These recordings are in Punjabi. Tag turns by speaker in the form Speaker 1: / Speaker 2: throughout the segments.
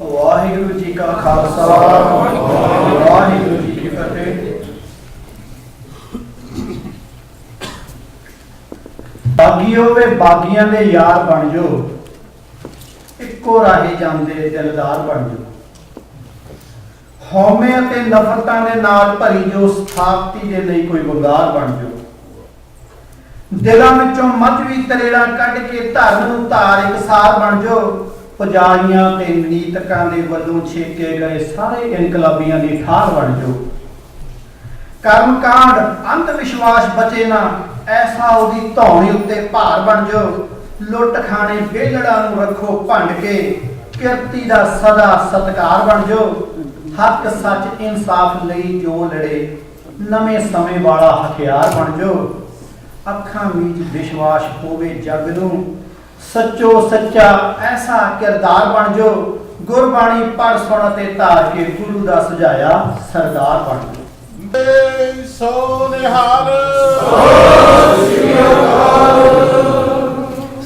Speaker 1: ਵਾਹਿਗੁਰੂ ਜੀ ਕਾ ਖਾਲਸਾ, ਵਾਹਿਗੁਰੂ ਜੀ ਕੀ ਫਤਿਹ। ਬਾਗੀਓ ਵੇ ਬਾਗੀਆਂ ਦੇ ਯਾਰ ਬਣ ਜੋ, ਇੱਕੋ ਰਾਹੇ ਜਾਂਦੇ ਦਿਲਦਾਰ ਬਣ ਜੋ। ਹਉਮੈ ਅਤੇ ਨਫ਼ਰਤਾਂ ਦੇ ਨਾਲ ਭਰੀ ਜੋ ਸਥਾਪਤੀ ਦੇ ਲਈ ਕੋਈ ਵੰਗਾਰ ਬਣ ਜੋ। ਦਿਲਾਂ ਵਿੱਚੋਂ ਮੱਝਵੀ ਤਰੇੜਾ ਕੱਢ ਕੇ ਧਰਮ ਨੂੰ ਧਾਰ ਇਕਸਾਰ ਬਣ ਜੋ। ਪੁਜਾਰੀਆਂ ਤੇ ਨੀਤਕਾਂ ਦੇ ਵੱਲੋਂ ਛੇਕੇ ਗਏ ਸਾਰੇ ਇਨਕਲਾਬੀਆਂ ਦੀ ਠਾਰ ਬਣ ਜੋ ਕਰਮ ਅੰਧ ਵਿਸ਼ਵਾਸ ਬਚੇ ਨਾ, ਐਸਾ ਉਹਦੀ ਧੌਣੀ ਉੱਤੇ ਭਾਰ ਬਣ ਜੋ ਲੁੱਟ ਖਾਣੇ ਵਿਹਲੜਾ ਨੂੰ ਰੱਖੋ ਭੰਡ ਕੇ, ਕਿਰਤੀ ਦਾ ਸਦਾ ਸਤਕਾਰ ਬਣ ਜੋ ਹੱਕ ਸੱਚ ਇਨਸਾਫ ਲਈ ਜੋ ਲੜੇ, ਨਵੇਂ ਸਮੇਂ ਵਾਲਾ ਹਥਿਆਰ ਬਣ ਜੋ ਅੱਖਾਂ ਵਿੱਚ ਵਿਸ਼ਵਾਸ ਹੋਵੇ ਜਗ ਨੂੰ ਸੱਚੋ ਸੱਚਾ ਐਸਾ ਕਿਰਦਾਰ ਬਣ ਜੋ ਗੁਰਬਾਣੀ ਪੜ ਸੁਣ ਤੇ ਧਾਰ ਕੇ ਗੁਰੂ ਦਾ ਸੁਝਾਇਆ ਸਰਦਾਰ ਬਣ ਜੋ।
Speaker 2: ਸੋ ਨਿਹਾਲ।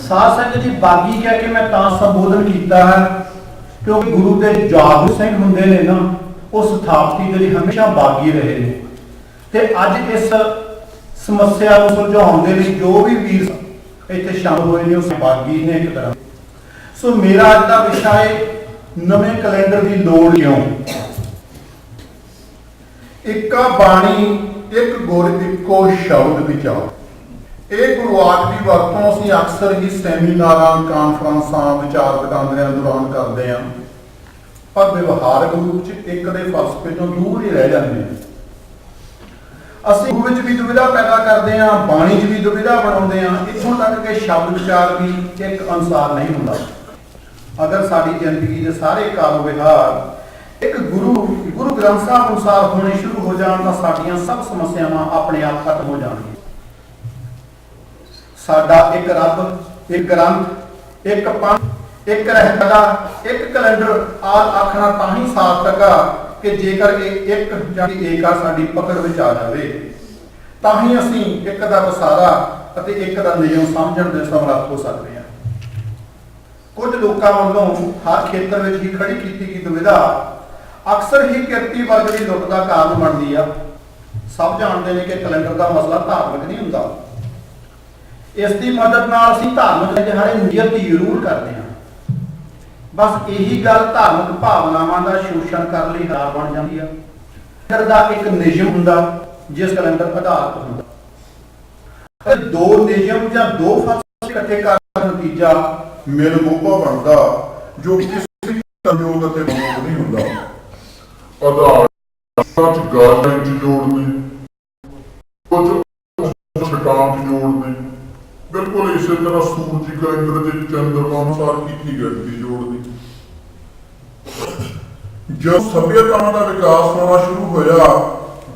Speaker 1: ਸਾਧ ਸੰਗਤ ਦੀ ਬਾਗੀ ਕਹਿ ਕੇ ਮੈਂ ਤਾਂ ਸੰਬੋਧਨ ਕੀਤਾ ਹੈ ਕਿਉਂਕਿ ਗੁਰੂ ਦੇ ਜਾਗੂ ਸਿੰਘ ਹੁੰਦੇ ਨੇ ਨਾ ਉਹ ਸਥਾਪਤੀ ਦੇ ਲਈ ਹਮੇਸ਼ਾ ਬਾਗੀ ਰਹੇ ਨੇ। ਤੇ ਅੱਜ ਇਸ ਸਮੱਸਿਆ ਨੂੰ ਸੁਲਝਾਉਣ ਦੇ ਲਈ ਜੋ ਵੀ ਵੀਰ ਇੱਥੇ ਸ਼ਾਮਲ ਹੋਏ ਨੇ, ਉਹ ਬਾਗੀ ਨੇ ਇੱਕ ਤਰ੍ਹਾਂ ਸੋ ਮੇਰਾ ਅੱਜ ਦਾ ਵਿਸ਼ਾ ਹੈ ਨਵੇਂ ਕੈਲੰਡਰ ਦੀ ਲੋੜ ਕਿਉਂ?
Speaker 2: ਇੱਕਾ ਬਾਣੀ, ਇੱਕ ਗੁਰ, ਇੱਕੋ ਸ਼ਬਦ ਵਿਚਾਰ। ਇਹ ਗੁਰਵਾਕ ਦੀ ਵਰਤੋਂ ਅਸੀਂ ਅਕਸਰ ਹੀ ਸੈਮੀਨਾਰਾਂ, ਕਾਨਫਰੰਸਾਂ, ਵਿਚਾਰ ਵਟਾਂਦਰਿਆਂ ਦੌਰਾਨ ਕਰਦੇ ਹਾਂ। ਪਰ ਵਿਵਹਾਰਕ ਰੂਪ 'ਚ ਇੱਕ ਦੇ ਫਲਸਫੇ ਤੋਂ ਦੂਰ ਹੀ ਰਹਿ ਜਾਂਦੇ ਹਾਂ। ਅਸੀਂ ਗੁਰੂ ਵਿੱਚ ਵੀ ਦੁਵਿਧਾ ਪੈਦਾ ਕਰਦੇ ਹਾਂ, ਬਾਣੀ 'ਚ ਵੀ ਦੁਵਿਧਾ ਬਣਾਉਂਦੇ ਹਾਂ, ਇੱਥੋਂ ਤੱਕ ਕਿ ਸ਼ਬਦ ਵਿਚਾਰ ਵੀ ਇੱਕ ਅਨੁਸਾਰ ਨਹੀਂ ਹੁੰਦਾ। ਅਗਰ ਸਾਡੀ ਜ਼ਿੰਦਗੀ ਦੇ ਸਾਰੇ ਕਾਰੋ ਵਿਹਾਰ ਇੱਕ ਗੁਰੂ ਗੁਰੂ ਗ੍ਰੰਥ ਸਾਹਿਬ ਅਨੁਸਾਰ ਹੋਣੇ ਸ਼ੁਰੂ ਹੋ ਜਾਣ ਤਾਂ ਸਾਡੀਆਂ ਸਭ ਸਮੱਸਿਆਵਾਂ ਆਪਣੇ ਆਪ ਖਤਮ ਹੋ ਜਾਣਗੀਆਂ। ਸਾਡਾ ਇੱਕ ਰੱਬ, ਇੱਕ ਗ੍ਰੰਥ, ਇੱਕ ਪੰਥ, ਇੱਕ ਰਹਿਤਾ ਇੱਕ ਕੈਲੰਡਰ ਆਲ ਆਖਣਾ ਤਾਂ ਹੀ ਸਾਰਥਕ ਆ ਕਿ ਜੇਕਰ ਇਹ ਇੱਕ ਜਿਹੜੀ ਏਕਾ ਸਾਡੀ ਪਕੜ ਵਿੱਚ ਆ ਜਾਵੇ, ਤਾਂ ਹੀ ਅਸੀਂ ਇੱਕ ਦਾ ਵਸਾਰਾ ਅਤੇ ਇੱਕ ਦਾ ਨਿਯਮ ਸਮਝਣ ਦੇ ਸਮਰੱਥ ਹੋ ਸਕਦੇ ਹਾਂ। ਕੁਝ ਲੋਕਾਂ ਵੱਲੋਂ ਹਰ ਖੇਤਰ ਵਿੱਚ ਹੀ ਖੜੀ ਕੀਤੀ ਗਈ ਦੁਵਿਧਾ ਅਕਸਰ ਹੀ ਕਿਰਤੀ ਵਰਗ ਦੀ ਲੁੱਟ ਦਾ ਕਾਰਨ ਬਣਦੀ ਆ। ਸਭ ਜਾਣਦੇ ਨੇ ਕਿ ਕੈਲੰਡਰ ਦਾ ਮਸਲਾ ਧਾਰਮਿਕ ਨਹੀਂ ਹੁੰਦਾ। ਇਸ ਦੀ ਮਦਦ ਨਾਲ ਅਸੀਂ ਧਾਰਮਿਕ ਜਿਹੜੇ ਨਿਯਤ ਜ਼ਰੂਰ ਕਰਦੇ ਹਾਂ। ਬਸ ਇਹੀ ਗੱਲ ਧਾਰਮਿਕ ਭਾਵਨਾਵਾਂ ਦਾ ਸ਼ੋਸ਼ਣ ਕਰਨ ਲਈ ਹਾਰ ਬਣ ਜਾਂਦੀ ਆ। ਕੈਲੰਡਰ ਦਾ ਇੱਕ ਨਿਯਮ ਹੁੰਦਾ, ਜਿਸ ਕੈਲੰਡਰ ਆਧਾਰਿਤ ਹੁੰਦਾ। ਇਹ ਦੋ ਨਿਯਮ ਜਾਂ ਦੋ ਫਲਸਫੇ ਇਕੱਠੇ ਕਰਨ ਦਾ ਨਤੀਜਾ
Speaker 3: ਮਿਲ ਮੋਪਾ ਬਣਦਾ, ਜੋ ਕਿਸੇ ਵੀ ਸੰਯੋਗ ਅਤੇ ਮਨੋਗ ਨਹੀਂ ਹੁੰਦਾ। ਆਧਾਰ ਸੱਚ ਗਾਲਾਂ ਚ ਜੋੜਨੇ ਕੁਝ ਛਟਾਂ ਚ ਜੋੜਨੇ ਬਿਲਕੁਲ ਇਸੇ ਤਰ੍ਹਾਂ ਸੂਰਜ ਕੈਲੰਡਰ ਦੇ ਚੰਦਰਮਾ ਅਨੁਸਾਰ ਕੀਤੀ ਗਿਣਤੀ ਜੋੜਨੀ ਜਦੋਂ ਸਭਿਅਤਾਵਾਂ ਦਾ ਵਿਕਾਸ ਹੋਣਾ ਸ਼ੁਰੂ ਹੋਇਆ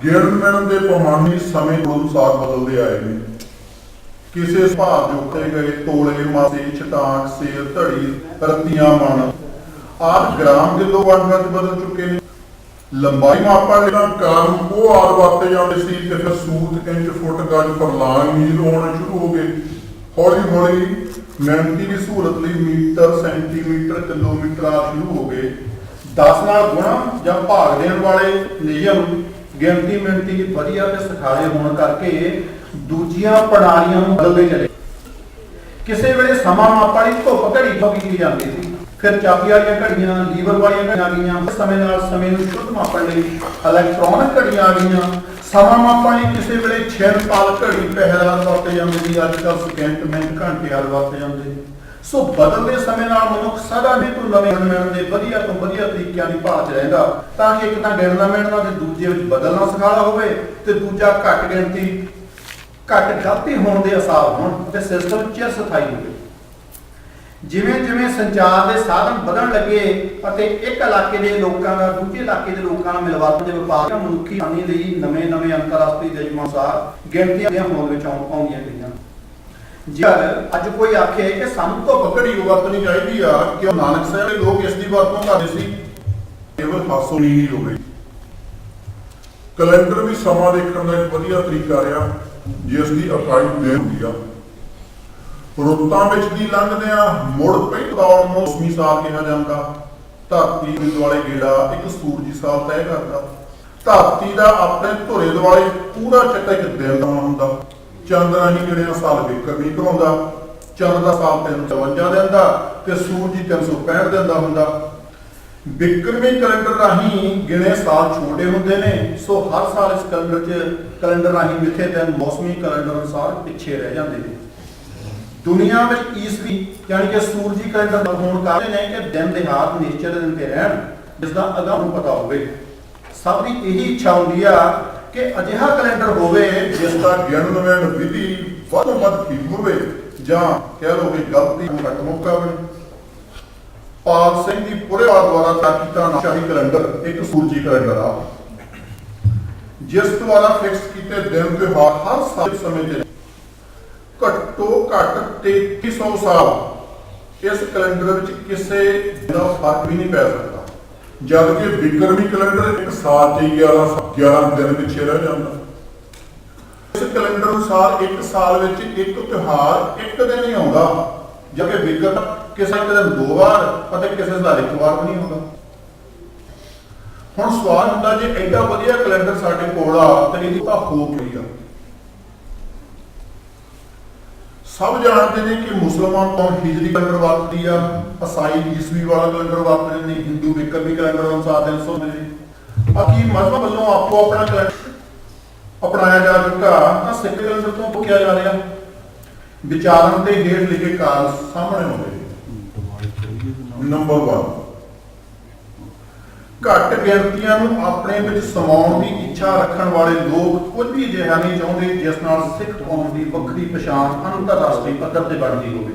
Speaker 3: ਗਿਣਨ ਦੇ ਪੈਮਾਨੇ ਸਮੇਂ ਦੇ ਅਨੁਸਾਰ ਬਦਲਦੇ ਆਏ ਨੇ। ਕਿਸੇ ਭਾਰ ਜੋਖੇ ਗਏ, ਤੋਲੇ, ਮਾਸੇ ਛਟਾਕ ਸੇਰ, ਧੜੀ, ਰਤੀਆਂ, ਮਣ। ਆਦ ਗ੍ਰਾਮ ਕਿਲੋ ਵੰਡ ਵਿੱਚ ਬਦਲ ਚੁੱਕੇ ਨੇ। ਲੰਬਾਈ ਮਾਪਾ ਲਈ ਕਾਰਨ ਉਹ ਆਦ ਵਰਤੇ ਜਾਂਦੇ ਸੀ ਤੇ ਫਿਰ ਸੂਤ ਇੰਚ ਫੁੱਟ ਗਜ ਫਰਲਾਂਗ ਮੀਲ ਹੋਣੇ ਸ਼ੁਰੂ ਹੋ ਗਏ। ਹੌਲੀ ਹੌਲੀ ਮਿਹਨਤੀ ਦੀ ਸਹੂਲਤ ਲਈ ਮੀਟਰ, ਸੈਂਟੀਮੀਟਰ, ਕਿਲੋਮੀਟਰ ਆ ਸ਼ੁਰੂ ਹੋ ਗਏ। 10 ਨਾਲ ਗੁਣਾ ਜਾਂ ਭਾਗ ਦੇਣ ਵਾਲੇ ਨਿਯਮ ਗਿਣਤੀ ਮਿਣਤੀ ਵਧੀਆ ਤੇ ਸਖਾਲੇ ਹੋਣ ਕਰਕੇ ਦੂਜੀਆਂ ਪ੍ਰਣਾਲੀਆਂ ਨੂੰ ਬਦਲਦੇ ਚਲੇ ਕਿਸੇ ਵੇਲੇ ਸਮਾਂ ਮਾਪਣ ਲਈ ਧੁੱਪ ਘੜੀ ਤੋਂ ਜਾਂਦੀ ਸੀ। ਫਿਰ ਚਾਬੀ ਵਾਲੀਆਂ ਘੜੀਆਂ, ਲੀਵਰ ਵਾਲੀਆਂ ਘੜੀਆਂ ਆ ਗਈਆਂ। ਸਮੇਂ ਨਾਲ ਸਮੇਂ ਨੂੰ ਸ਼ੁੱਧ ਮਾਪਣ ਲਈ ਇਲੈਕਟ੍ਰੋਨਿਕ ਘੜੀਆਂ ਆ ਗਈਆਂ। ਸਮਾਂ ਮਾਪਣ ਲਈ ਕਿਸੇ ਵੇਲੇ ਛਿਣ ਪਾਲ ਘੜੀ ਪਹਿਲਾ ਵਰਤੇ ਜਾਂਦੇ ਸੀ ਅੱਜ ਕੱਲ੍ਹ ਸਕਿੰਟ ਮਿੰਟ ਘੰਟੇ ਵਾਲ ਵਰਤੇ ਜਾਂਦੇ ਸੋ ਬਦਲਦੇ ਸਮੇਂ ਨਾਲ ਮਨੁੱਖ ਸਦਾ ਵੀ ਤੋਂ ਨਵੇਂ ਮਿਲਣ ਦੇ ਵਧੀਆ ਤੋਂ ਵਧੀਆ ਤਰੀਕਿਆਂ ਦੀ ਭਾਲ 'ਚ ਰਹਿੰਦਾ। ਤਾਂ ਕਿ ਇੱਕ ਤਾਂ ਗਿਣਨਾ ਮਿਲਣਾ ਤੇ ਦੂਜੇ ਵਿੱਚ ਬਦਲਣਾ ਸਿਖਾਲਾ ਹੋਵੇ ਤੇ ਦੂਜਾ ਘੱਟ ਗਿਣਤੀ, ਘੱਟ ਗਲਤੀ ਹੋਣ ਦੇ ਅਸਾਰ ਹੋਣ ਤੇ ਸਿਸਟਮ ਚਿਰ ਸਥਾਈ ਹੋਵੇ। ਜਿਵੇਂ ਜਿਵੇਂ ਸੰਚਾਰ ਦੇ ਸਾਧਨ ਵਧਣ ਲੱਗੇ ਅਤੇ ਇੱਕ ਇਲਾਕੇ ਦੇ ਲੋਕਾਂ ਦਾ ਦੂਜੇ ਇਲਾਕੇ ਦੇ ਲੋਕਾਂ ਨਾਲ ਮਿਲਵਰਤਨ ਦੇ ਵਪਾਰ ਜਾਂ ਮਨੁੱਖੀ ਹਾਨੀ ਲਈ ਨਵੇਂ-ਨਵੇਂ ਅੰਤਰਰਾਸ਼ਟਰੀ ਨਿਯਮਾਂ ਅਨੁਸਾਰ ਗਿਣਤੀਆਂ ਦੀਆਂ ਹੋਂਦ ਵਿੱਚ ਆਉਂਦੀਆਂ ਗਈਆਂ। ਜੇਕਰ ਅੱਜ ਕੋਈ ਆਖੇ ਕਿ ਸਾਨੂੰ ਧੁੱਪ ਘੜੀ ਵਰਤਣੀ ਚਾਹੀਦੀ ਆ ਕਿ ਨਾਨਕ ਸਾਹਿਬ ਦੇ ਲੋਕ ਇਸ ਦੀ ਵਰਤੋਂ ਕਰਦੇ ਸੀ, ਕੇਵਲ ਹਾਸੋ ਨਹੀਂ ਹੋ ਗਈ ਕੈਲੰਡਰ ਵੀ ਸਮਾਂ ਦੇਖਣ ਦਾ ਇੱਕ ਵਧੀਆ ਤਰੀਕਾ ਰਿਹਾ, ਜਿਸ ਦੀ ਅਕਾਈ ਦੇਰ ਹੁੰਦੀ ਆ। ਰੁੱਤਾਂ ਵਿੱਚ ਦੀ ਲੰਘਦਿਆਂ ਮੁੜ ਪਹਿਲ ਦੌਰ ਨੂੰ ਮੌਸਮੀ ਸਾਲ ਕਿਹਾ ਜਾਂਦਾ। ਧਰਤੀ ਦੇ ਦੁਆਲੇ ਗੇੜਾ ਇੱਕ ਸੂਰਜੀ ਸਾਲ ਤੈਅ ਕਰਦਾ। ਧਰਤੀ ਦਾ ਆਪਣੇ ਧੁਰੇ ਦੁਆਲੇ ਪੂਰਾ ਚੱਕਰ ਇੱਕ ਦਿਨ ਦਾ ਹੁੰਦਾ। ਚੰਦ ਰਾਹੀਂ ਗੇੜੇ ਸਾਲ ਵਿਕਰ ਨਹੀਂ ਘੁੰਮਦਾ ਚੰਦ ਦਾ ਸਾਲ 352 ਦਿਨ ਦਾ ਤੇ ਸੂਰਜੀ 365 ਦਿਨ ਦਾ ਹੁੰਦਾ। ਵਿਕਰਮੀ ਕੈਲੰਡਰ ਰਾਹੀਂ ਗਿਣੇ ਸਾਲ ਛੋਟੇ ਹੁੰਦੇ ਨੇ, ਸੋ ਹਰ ਸਾਲ ਇਸ ਕੈਲੰਡਰ 'ਚ ਕੈਲੰਡਰ ਰਾਹੀਂ ਮਿੱਥੇ ਦਿਨ ਮੌਸਮੀ ਕੈਲੰਡਰ ਅਨੁਸਾਰ ਪਿੱਛੇ ਰਹਿ ਜਾਂਦੇ ਨੇ। ਦੁਨੀਆ ਵਿੱਚ ਈਸਵੀ ਯਾਨੀ ਕਿ ਸੂਰਜੀ ਕੈਲੰਡਰ ਹੋਣ ਕਾਰਨ ਨੇ ਕਿ ਦਿਨ ਦਿਹਾੜ ਨਿਸ਼ਚਿਤ ਦਿਨ ਤੇ ਰਹਿਣ ਜਿਸ ਦਾ ਅਗਾਊਂ ਨੂੰ ਪਤਾ ਹੋਵੇ। ਸਭ ਦੀ ਇਹੀ ਇੱਛਾ ਹੁੰਦੀ ਆ ਕਿ ਅਜਿਹਾ ਕੈਲੰਡਰ ਹੋਵੇ ਜਿਸ ਦਾ ਗਿਣਨ ਵੈਣ ਵਿਧੀ ਵੱਧ ਵੱਧ ਠੀਕ ਹੋਵੇ ਜਾਂ ਕਹਿ ਲਓ ਕਿ ਗਲਤੀ ਨੂੰ ਘੱਟ ਮੌਕਾ ਬਣੇ ਪਾਲ ਸਿੰਘ ਦੀ ਪੁਰੇਵਾਲ ਦੁਆਰਾ ਤਿਆਰ ਨਾਸ਼ਾਹੀ ਕੈਲੰਡਰ, ਇੱਕ ਸੂਰਜੀ ਕੈਲੰਡਰ ਆ। ਜਿਸ ਦੁਆਰਾ ਫਿਕਸ ਕੀਤੇ ਦਿਨ ਤਿਉਹਾਰ ਹਰ ਸਾਲ ਸਮੇਂ ਤੇ ਘੱਟੋ ਘੱਟ 3300 ਸਾਲ ਇਸ ਕੈਲੰਡਰ ਵਿੱਚ ਕਿਸੇ ਦਾ ਫ਼ਰਕ ਵੀ ਨਹੀਂ ਪੈ ਸਕਦਾ। ਜਦ ਕਿ ਵਿਕਰਮੀ ਕੈਲੰਡਰ ਇੱਕ ਸਾਲ ਤੇ 11 11 ਦਿਨ ਪਿੱਛੇ ਰਹਿ ਜਾਂਦਾ। ਇਸ ਕੈਲੰਡਰ ਅਨੁਸਾਰ ਇੱਕ ਸਾਲ ਵਿੱਚ ਇੱਕ ਤਿਉਹਾਰ ਇੱਕ ਦਿਨ ਹੀ ਆਉਂਦਾ। ਜਦਕਿ ਵਿਕਰਮ ਕਿਸੇ ਇੱਕ ਦਿਨ ਦੋ ਵਾਰ ਅਤੇ ਕਿਸੇ ਦਾ ਇੱਕ ਵਾਰ ਨਹੀਂ ਆਉਂਦਾ। ਹੁਣ ਸਵਾਲ ਹੁੰਦਾ ਜੇ ਐਡਾ ਵਧੀਆ ਕੈਲੰਡਰ ਸਾਡੇ ਕੋਲ ਆ, ਤਾਂ ਇਹਦੀ ਤਾਂ ਹੋ ਕੀ ਆ? ਸਭ ਜਾਣਦੇ ਨੇ ਕਿ ਮੁਸਲਮਾਨ ਕੌਮ ਹਿਜਰੀ ਕੈਲੰਡਰ ਵਰਤਦੀ ਆ ਅਸਾਈ ਈਸਵੀ ਵਾਲਾ ਕੈਲੰਡਰ ਵਰਤਦੇ ਨੇ, ਹਿੰਦੂ ਵਿਕਰਮੀ ਕੈਲੰਡਰ ਅਨੁਸਾਰ 300 ਨੇ। ਅਕੀ ਮਜ਼ਹਬ ਵੱਲੋਂ ਆਪੋ ਆਪਣਾ ਅਪਣਾਇਆ ਜਾ ਚੁੱਕਾ, ਤਾਂ ਸਿੱਖ ਕੈਲੰਡਰ ਤੋਂ ਪੁੱਛਿਆ ਜਾ ਰਿਹਾ, ਵਿਚਾਰਨ ਤੇ ਹੇਠ ਲਿਖੇ ਕਾਰਨ ਸਾਹਮਣੇ ਆਉਂਦੇ ਨੰਬਰ 1 ਘੱਟ ਗਿਣਤੀਆਂ ਨੂੰ ਆਪਣੇ ਵਿੱਚ ਸਮਾਉਣ ਦੀ ਇੱਛਾ ਰੱਖਣ ਵਾਲੇ ਲੋਕ ਕੁਝ ਵੀ ਅਜਿਹਾ ਨਹੀਂ ਚਾਹੁੰਦੇ ਜਿਸ ਨਾਲ ਸਿੱਖ ਕੌਮ ਦੀ ਵੱਖਰੀ ਪਛਾਣ ਅੰਤਰਰਾਸ਼ਟਰੀ ਪੱਧਰ ਤੇ ਬਣਦੀ ਹੋਵੇ।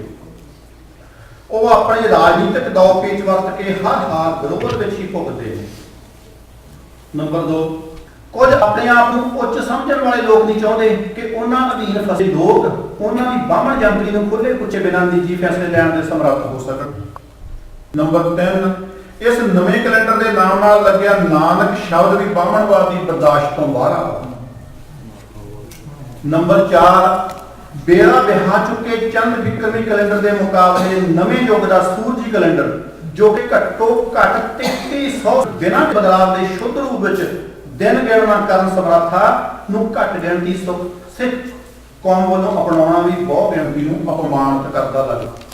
Speaker 3: ਉਹ ਆਪਣੇ ਰਾਜਨੀਤਿਕ ਦੌਰ ਪੇਚ ਵਰਤ ਕੇ ਹਰ ਹਾਲ ਗਲੋਬਲ ਵਿੱਚ ਹੀ ਭੁਗਤਦੇ ਨੇ। ਨੰਬਰ 2 ਕੁਝ ਆਪਣੇ ਆਪ ਨੂੰ ਉੱਚ ਸਮਝਣ ਵਾਲੇ ਲੋਕ ਨਹੀਂ ਚਾਹੁੰਦੇ ਕਿ ਉਹਨਾਂ ਅਧੀਨ ਫਸੇ ਲੋਕ ਉਹਨਾਂ ਦੀ ਬਾਹਮਣ ਜੰਤਰੀ ਨੂੰ ਖੁੱਲੇ ਪੁੱਛੇ ਬਿਨਾਂ ਨਿੱਜੀ ਫੈਸਲੇ ਲੈਣ ਦੇ ਸਮਰੱਥ ਹੋ ਸਕਣ। ਨੰਬਰ 3 ਇਸ ਨਵੇਂ ਕੈਲੰਡਰ ਦੇ ਨਾਮ ਨਾਲ ਲੱਗਿਆ ਨਾਨਕ ਸ਼ਬਦ ਵੀ ਬਾਹਮਣਵਾਦ ਦੀ ਬਰਦਾਸ਼ਤ ਤੋਂ ਬਾਹਰ ਆ। ਨੰਬਰ 4 ਬੇੜਾ ਵਿਹਾ ਚੁੱਕੇ ਚੰਦ ਵਿਕਰਮੀ ਕੈਲੰਡਰ ਦੇ ਮੁਕਾਬਲੇ ਨਵੇਂ ਯੁੱਗ ਦਾ ਸੂਰਜੀ ਕੈਲੰਡਰ, ਜੋ ਕਿ ਘੱਟੋ ਘੱਟ 3300 ਬਿਨਾਂ ਬਦਲਾਅ ਦੇ ਸ਼ੁੱਧ ਰੂਪ ਵਿੱਚ ਦਿਨ ਗਿਣਨਾ ਕਰਨ ਸਮਰੱਥਾ ਨੂੰ ਘੱਟ ਗਿਣਤੀ ਸਿੱਖ ਕੌਮ ਵੱਲੋਂ ਅਪਣਾਉਣਾ ਵੀ ਬਹੁਤ ਗਿਣਤੀ ਨੂੰ ਅਪਮਾਨਿਤ ਕਰਦਾ ਲੱਗਦਾ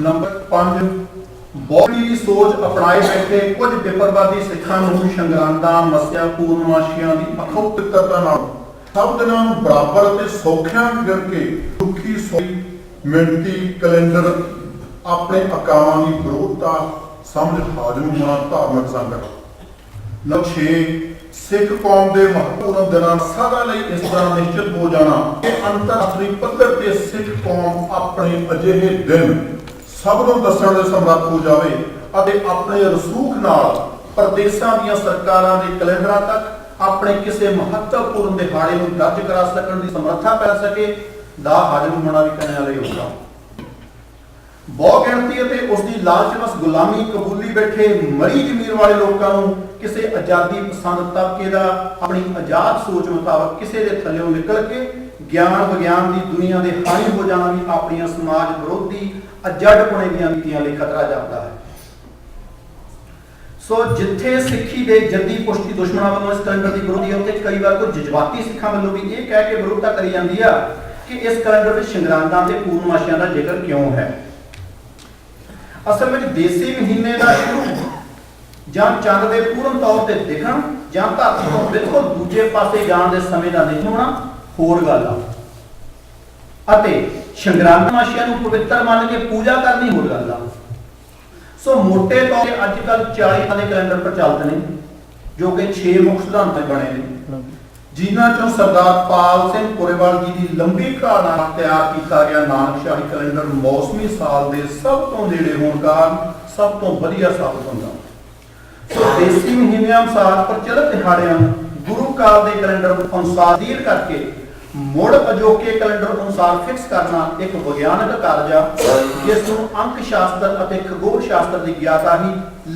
Speaker 3: ਨੰਬਰ 5 ਬੋਲੀ ਦੀ ਸੋਚ ਅਪਣਾਏ ਬੈਠੇ ਕੁਝ ਵਿਪਰਵਾਦੀ ਸਿੱਖਾਂ ਨੂੰ ਸ਼ੰਗਰਾਂਦਾ ਮਸਿਆ ਪੂਰਨਮਾਸ਼ੀਆਂ ਦੀ ਅਖੌਤਿਕਤਾ ਨਾਲ। ਸਭ ਦਿਨਾਂ ਨੂੰ ਬਰਾਬਰ ਅਤੇ ਸੌਖਿਆਂ ਗਿਣ ਕੇ ਦੁਖੀ ਸੋਈ ਮਿੰਟੀ ਕੈਲੰਡਰ ਆਪਣੇ ਅਕਾਵਾਂ ਦੀ ਵਿਰੋਧਤਾ ਸਮਝ ਹਾਜ਼ਮ ਹੋਣਾ ਧਾਰਮਿਕ ਸੰਕਟ ਨੰਬਰ 6 ਸਿੱਖ ਕੌਮ ਦੇ ਮਹੱਤਵਪੂਰਨ ਦਿਨਾਂ ਸਦਾ ਲਈ ਇਸ ਤਰ੍ਹਾਂ ਨਿਸ਼ਚਿਤ ਹੋ ਜਾਣਾ ਕਿ ਅੰਤਰਰਾਸ਼ਟਰੀ ਪੱਧਰ ਤੇ ਸਿੱਖ ਕੌਮ ਆਪਣੇ ਅਜਿਹੇ ਦਿਨ ਸਭ ਨੂੰ ਦੱਸਣ ਦੇ ਸਮਰੱਥ ਹੋ ਜਾਵੇ ਅਤੇ ਆਪਣੇ ਰਸੂਖ ਨਾਲ ਪ੍ਰਦੇਸ਼ਾਂ ਦੀਆਂ ਸਰਕਾਰਾਂ ਦੇ ਕੈਲੰਡਰਾਂ ਤੱਕ ਆਪਣੇ ਕਿਸੇ ਮਹੱਤਵਪੂਰਨ ਦਿਹਾੜੇ ਨੂੰ ਦਰਜ ਕਰਾ ਸਕਣ ਦੀ ਸਮਰੱਥਾ ਪੈ ਸਕੇ, ਦਾ ਹਾਜ਼ਮ ਹੋਣਾ ਵੀ ਕਹਿਣ ਵਾਲੇ ਹੋਗਾ ਬਹੁ ਗਿਣਤੀ ਅਤੇ ਉਸ ਦੀ ਲਾਲਚਵਸ ਗੁਲਾਮੀ ਕਬੂਲੀ ਬੈਠੇ ਮਰੀ ਜ਼ਮੀਰ ਵਾਲੇ ਲੋਕਾਂ ਨੂੰ ਕਿਸੇ ਆਜ਼ਾਦੀ ਪਸੰਦ ਤਬਕੇ ਦਾ ਆਪਣੀ ਆਜ਼ਾਦ ਸੋਚ ਮੁਤਾਬਕ ਕਿਸੇ ਦੇ ਥੱਲੇੋਂ ਨਿਕਲ ਕੇ ਗਿਆਨ ਵਿਗਿਆਨ ਦੀ ਦੁਨੀਆ ਦੇ ਹਾਣੀ ਹੋ ਜਾਣਾ ਵੀ ਆਪਣੀਆਂ ਸਮਾਜ ਵਿਰੋਧੀ ਅਜੜਪੁਣੇ ਦੀਆਂ ਨੀਤੀਆਂ ਲਈ ਖਤਰਾ ਜਾਪਦਾ ਹੈ। ਸੋ ਜਿੱਥੇ ਸਿੱਖੀ ਦੇ ਜੱਦੀ ਪੁਸ਼ਤੀ ਦੁਸ਼ਮਣਾਂ ਵੱਲੋਂ ਇਸ ਕੈਲੰਡਰ ਦੀ ਵਿਰੋਧੀ ਹੈ ਉੱਥੇ ਕਈ ਵਾਰ ਕੁਝ ਜਜ਼ਬਾਤੀ ਸਿੱਖਾਂ ਵੱਲੋਂ ਵੀ ਇਹ ਕਹਿ ਕੇ ਵਿਰੋਧਤਾ ਕਰੀ ਜਾਂਦੀ ਆ ਕਿ ਇਸ ਕੈਲੰਡਰ ਵਿੱਚ ਸ਼ੰਗਰਾਂਦਾਂ ਤੇ ਪੂਰਨਮਾਸ਼ੀਆਂ ਦਾ ਜ਼ਿਕਰ ਕਿਉਂ ਹੈ? ਅਸਲ ਵਿੱਚ ਦੇਸੀ ਮਹੀਨੇ ਦਾ ਸ਼ੁਰੂ ਜਾਂ ਚੰਦ ਦੇ ਪੂਰਨ ਤੌਰ ਤੇ ਦਿਖਣ ਜਾਂ ਧਰਤੀ ਤੋਂ ਬਿਲਕੁਲ ਦੂਜੇ ਪਾਸੇ ਜਾਣ ਦੇ ਸਮੇਂ ਦਾ ਨਹੀਂ ਹੋਣਾ ਹੋਰ ਗੱਲ ਆ। ਅਤੇ ਸ਼ੰਗਰਾਂਦ ਨੂੰ ਪਵਿੱਤਰ ਮੰਨ ਕੇ ਪੂਜਾ ਕਰਨੀ ਹੋਰ ਗੱਲ ਆ। ਸੋ ਮੋٹے ਤੌਰ ਤੇ ਅੱਜ ਕੱਲ 40 ਦੇ ਕੈਲੰਡਰ ਪ੍ਰਚਲਿਤ ਨੇ, ਜੋ ਕਿ 6 ਮੁੱਖ ਸਿਧਾਂਤਾਂ ਬਣੇ ਨੇ। ਜਿਨ੍ਹਾਂ ਚੋਂ ਸਰਦਾਰ ਪਾਲ ਸਿੰਘ ਪੁਰੇਵਾਲ ਜੀ ਦੀ ਲੰਬੀ ਕਾਲ ਤਿਆਰ ਕੀਤਾ ਗਿਆ ਨਾਨਕ ਸ਼ਾਹੀ ਕੈਲੰਡਰ ਮੌਸਮੀ ਸਾਲ ਦੇ ਸਭ ਤੋਂ ਨੇੜੇ ਹੋਣ ਕਾਰਨ ਸਭ ਤੋਂ ਵਧੀਆ ਸਾਬਤ ਹੁੰਦਾ। ਸੋ ਦੇਸੀ ਮਹੀਨਿਆਂ ਅਨੁਸਾਰ ਪ੍ਰਚਲਿਤ ਦਿਹਾੜਿਆਂ ਨੂੰ ਗੁਰੂ ਕਾਲ ਦੇ ਕੈਲੰਡਰ ਅਨੁਸਾਰ ਦੀਰ ਕਰਕੇ ਮੁੜ ਅਜੋਕੇ ਕੈਲੰਡਰ ਅਨੁਸਾਰ ਫਿਕਸ ਕਰਨਾ ਇੱਕ ਵਿਗਿਆਨਕ ਕਾਰਜ ਆ, ਜਿਸ ਨੂੰ ਅੰਕ ਸ਼ਾਸਤਰ ਅਤੇ ਖਗੋਲ ਸ਼ਾਸਤਰ ਦੀ ਗਿਆਤਾ ਹੀ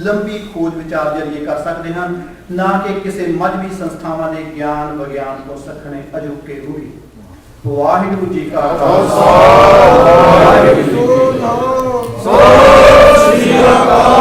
Speaker 3: ਲੰਬੀ ਖੋਜ ਵਿਚਾਰ ਜਰੀਏ ਕਰ ਸਕਦੇ ਹਨ, ਨਾ ਕਿ ਕਿਸੇ ਮਜਬੀ ਸੰਸਥਾਵਾਂ ਦੇ ਗਿਆਨ ਵਿਗਿਆਨ ਤੋਂ ਸਖਣੇ ਅਜੋਕੇ ਰੂਹੀ ਵਾਹਿਗੁਰੂ ਜੀ ਕਾ ਖਾਲਸਾ। ਵਾਹਿਗੁਰੂ ਜੀ ਕੀ ਫਤਿਹ।
Speaker 4: ਸੋ ਸ੍ਰੀ ਅਕਾਲ